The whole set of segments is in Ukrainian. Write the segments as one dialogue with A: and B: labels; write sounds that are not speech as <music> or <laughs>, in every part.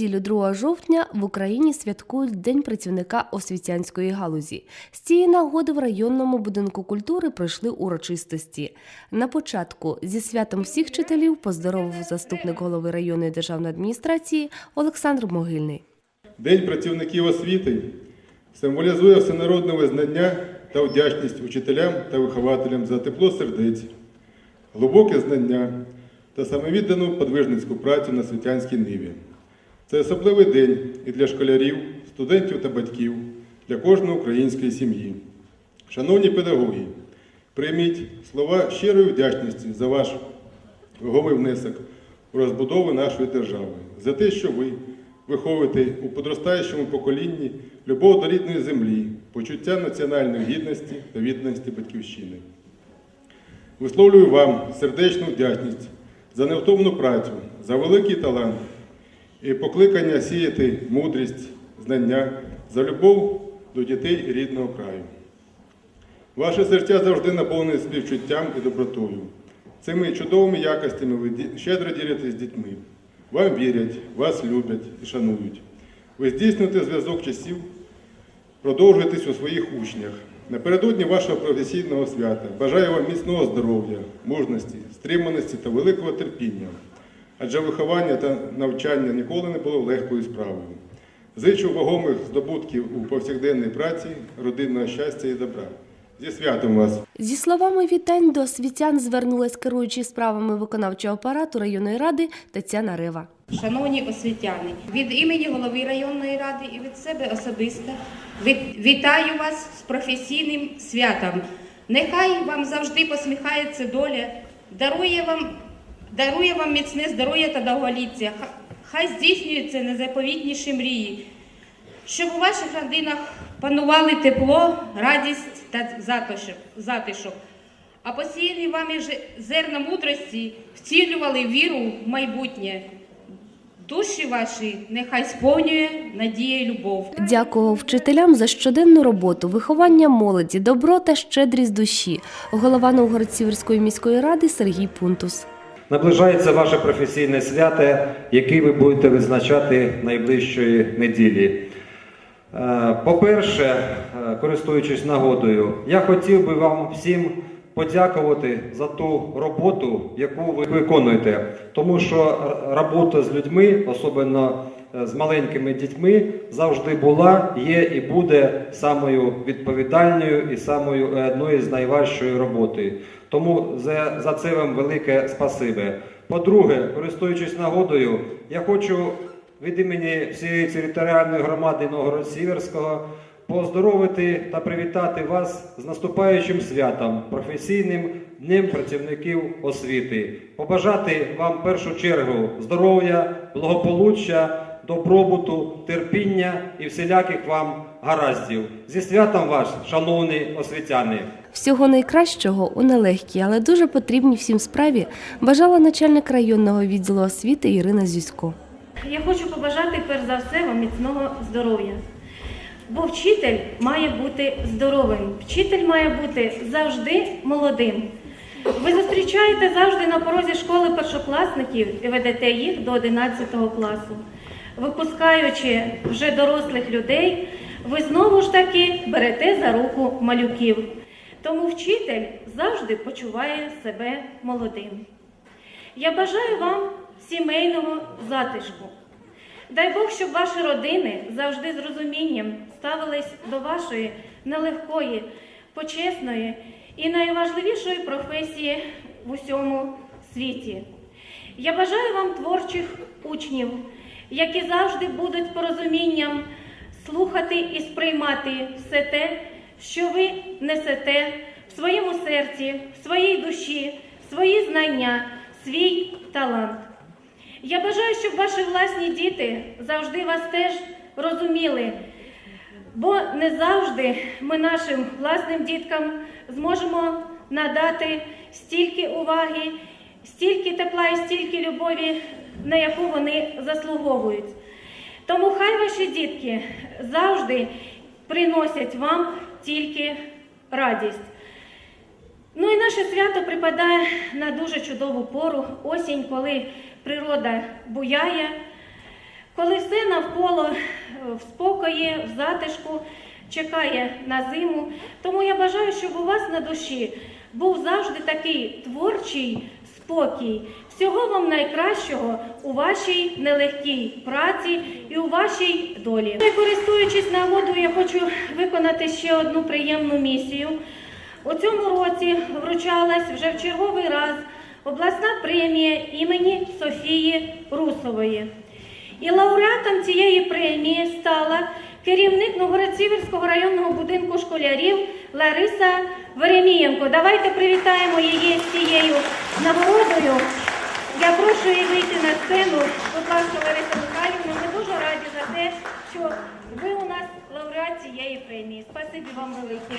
A: Неділю 2 жовтня в Україні святкують День працівника освітянської галузі. З цієї нагоди в районному будинку культури пройшли урочистості. На початку зі святом всіх вчителів поздоровив заступник голови районної державної адміністрації Олександр Могильний.
B: День працівників освіти символізує всенародне визнання та вдячність учителям та вихователям за тепло сердець, глибоке знання та самовіддану подвижницьку працю на світянській ниві. Це особливий день і для школярів, студентів та батьків, для кожної української сім'ї. Шановні педагоги, прийміть слова щирої вдячності за ваш ваговий внесок у розбудову нашої держави, за те, що ви виховуєте у подростаючому поколінні любов до рідної землі, почуття національної гідності та відданості батьківщини. Висловлюю вам сердечну вдячність за невтомну працю, за великий талант і покликання сіяти мудрість, знання, за любов до дітей рідного краю. Ваше серця завжди наповнені співчуттям і добротою. Цими чудовими якостями ви щедро ділитесь з дітьми. Вам вірять, вас люблять і шанують. Ви здійснюєте зв'язок часів, продовжуєтесь у своїх учнях. Напередодні вашого професійного свята бажаю вам міцного здоров'я, мужності, стриманості та великого терпіння. Адже виховання та навчання ніколи не було легкою справою. Зичу вагомих здобутків у повсякденній праці, родинного щастя і добра. Зі святом вас!
A: Зі словами вітань до освітян звернулась керуючий справами виконавчого апарату районної ради Тетяна Рева.
C: Шановні освітяни, від імені голови районної ради і від себе особисто від- вітаю вас з професійним святом. Нехай вам завжди посміхається доля, дарує вам, дарує вам міцне здоров'я та довголіття. Хай здійснюються незаповітніші мрії, щоб у ваших родинах панували тепло, радість та затишок. А посіяні вами зерна мудрості втілювали віру в майбутнє. Душі ваші нехай сповнює надія і любов.
A: Дякував вчителям за щоденну роботу, виховання молоді, добро та щедрість душі. Голова Новгород-Сіверської міської ради Сергій Пунтус.
D: Наближається ваше професійне свято, яке ви будете визначати найближчої неділі. Е, По-перше, е, користуючись нагодою, я хотів би вам всім подякувати за ту роботу, яку ви виконуєте. Тому що робота з людьми, особливо з маленькими дітьми, завжди була, є і буде самою відповідальною і самою е, одною з найважчої роботи. Тому за, за це вам велике спасибе. По-друге, користуючись нагодою, я хочу від імені всієї територіальної громади Новгород-Сіверського поздоровити та привітати вас з наступаючим святом, професійним днем працівників освіти. Побажати вам в першу чергу здоров'я, благополуччя, добробуту, терпіння і всіляких вам гараздів. Зі святом вас, шановні освітяни!
A: Всього найкращого у нелегкій, але дуже потрібній всім справі бажала начальник районного відділу освіти Ірина Зюсько.
E: Я хочу побажати перш за все вам міцного здоров'я. Бо вчитель має бути здоровим, вчитель має бути завжди молодим. Ви зустрічаєте завжди на порозі школи першокласників і ведете їх до 11 класу. Випускаючи вже дорослих людей, ви знову ж таки берете за руку малюків. Тому вчитель завжди почуває себе молодим. Я бажаю вам сімейного затишку. Дай Бог, щоб ваші родини завжди з розумінням ставились до вашої нелегкої, почесної і найважливішої професії в усьому світі. Я бажаю вам творчих учнів, які завжди будуть порозумінням слухати і сприймати все те, що ви несете в своєму серці, в своїй душі, свої знання, свій талант. Я бажаю, щоб ваші власні діти завжди вас теж розуміли, бо не завжди ми нашим власним діткам зможемо надати стільки уваги, стільки тепла і стільки любові, на яку вони заслуговують. Тому хай ваші дітки завжди приносять вам тільки радість. Ну і наше свято припадає на дуже чудову пору осінь, коли природа буяє, коли все навколо в спокої, в затишку чекає на зиму. Тому я бажаю, щоб у вас на душі був завжди такий творчий спокій. Всього вам найкращого у вашій нелегкій праці і у вашій долі. Користуючись нагодою, я хочу виконати ще одну приємну місію. У цьому році вручалась вже в черговий раз обласна премія імені Софії Русової. І лауреатом цієї премії стала керівник Новгород-Сіверського районного будинку школярів Лариса Веремієнко. Давайте привітаємо її з цією нагородою. Я прошу її вийти на сцену. Будь ласка, Лариса Михайлівна, ми дуже раді за те, що ви у нас лауреат цієї премії. Спасибі вам велике.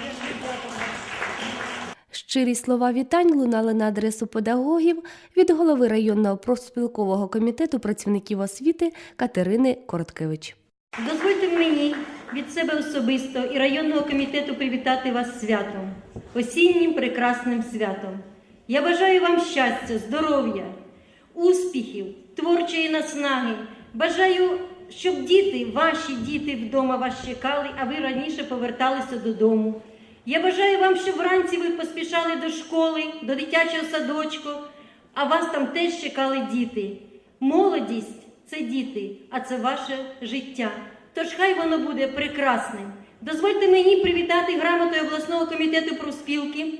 A: Щирі слова вітань лунали на адресу педагогів від голови районного профспілкового комітету працівників освіти Катерини Короткевич.
F: Дозвольте мені від себе особисто і районного комітету привітати вас святом, осіннім прекрасним святом. Я бажаю вам щастя, здоров'я, успіхів, творчої наснаги. Бажаю, щоб діти, ваші діти вдома вас чекали, а ви раніше поверталися додому. Я бажаю вам, щоб вранці ви поспішали до школи, до дитячого садочку, а вас там теж чекали діти. Молодість це діти, а це ваше життя. Тож хай воно буде прекрасним. Дозвольте мені привітати грамотою обласного комітету профспілки,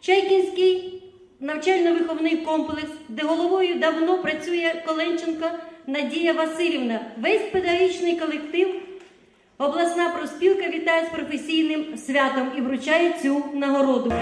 F: Чайкінський навчально-виховний комплекс, де головою давно працює Коленченко Надія Васильівна. Весь педагогічний колектив. Обласна профспілка вітає з професійним святом і вручає цю нагороду.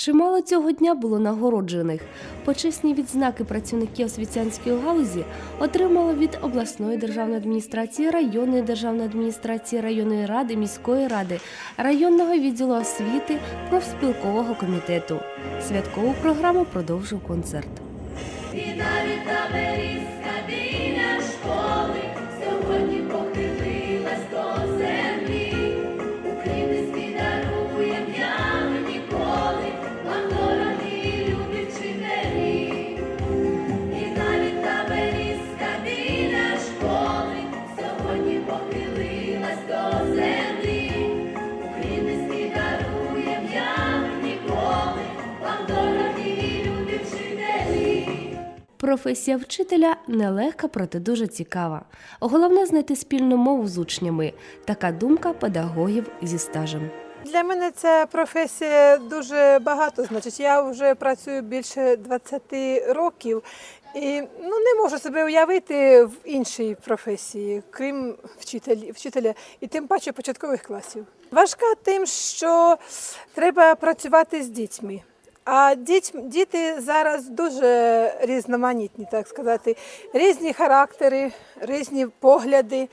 A: Чимало цього дня було нагороджених. Почесні відзнаки працівників освітянської галузі отримали від обласної державної адміністрації, районної державної адміністрації, районної ради, міської ради, районного відділу освіти, профспілкового комітету. Святкову програму продовжив концерт. Професія вчителя нелегка, проте дуже цікава. Головне знайти спільну мову з учнями. Така думка педагогів зі стажем.
G: Для мене ця професія дуже багато значить. Я вже працюю більше 20 років і ну, не можу себе уявити в іншій професії, крім вчителі, вчителя, і тим паче початкових класів. Важка тим, що треба працювати з дітьми. А діти зараз дуже різноманітні, так сказати, різні характери, різні погляди.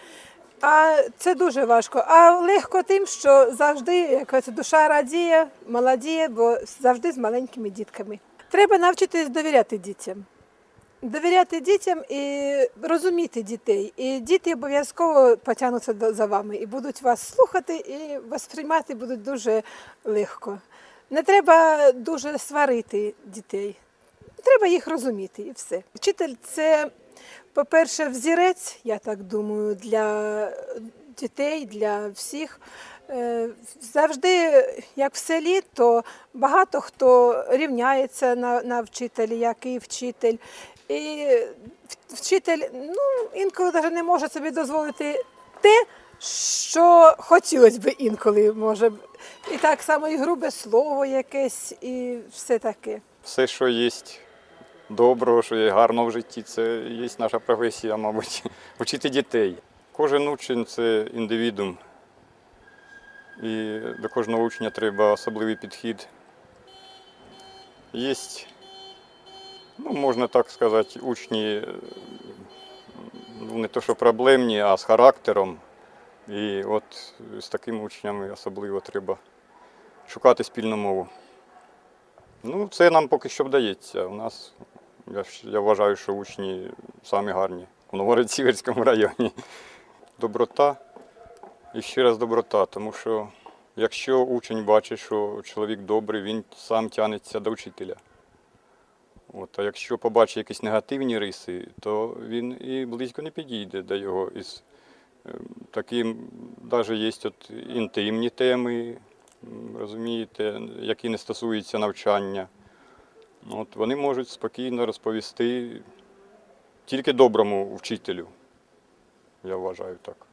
G: А це дуже важко. А легко тим, що завжди якась душа радіє, молодіє, бо завжди з маленькими дітками. Треба навчитись довіряти дітям. Довіряти дітям і розуміти дітей. І діти обов'язково потягнуться за вами і будуть вас слухати і сприймати будуть дуже легко. Не треба дуже сварити дітей. Треба їх розуміти і все. Вчитель це, по-перше, взірець, я так думаю, для дітей, для всіх. Е, Завжди, як в селі, то багато хто рівняється на, на вчителі, який вчитель. І вчитель ну, інколи навіть не може собі дозволити те, що хотілося б інколи, може. І так само і грубе слово якесь, і все таке.
H: все, що є доброго, що є гарного в житті, це є наша професія, мабуть, <laughs> вчити дітей. Кожен учень це індивідум. І до кожного учня треба особливий підхід. Є, ну, можна так сказати, учні ну, не то, що проблемні, а з характером. І от з такими учнями особливо треба шукати спільну мову. Ну, це нам поки що вдається. У нас, я, я вважаю, що учні самі гарні у Новгород-Сіверському районі. <laughs> Доброта і ще раз доброта, тому що якщо учень бачить, що чоловік добрий, він сам тягнеться до вчителя. От, а якщо побачить якісь негативні риси, то він і близько не підійде до його із ем, таким, навіть є от інтимні теми, розумієте, які не стосуються навчання. От, вони можуть спокійно розповісти тільки доброму вчителю. Я вважаю так.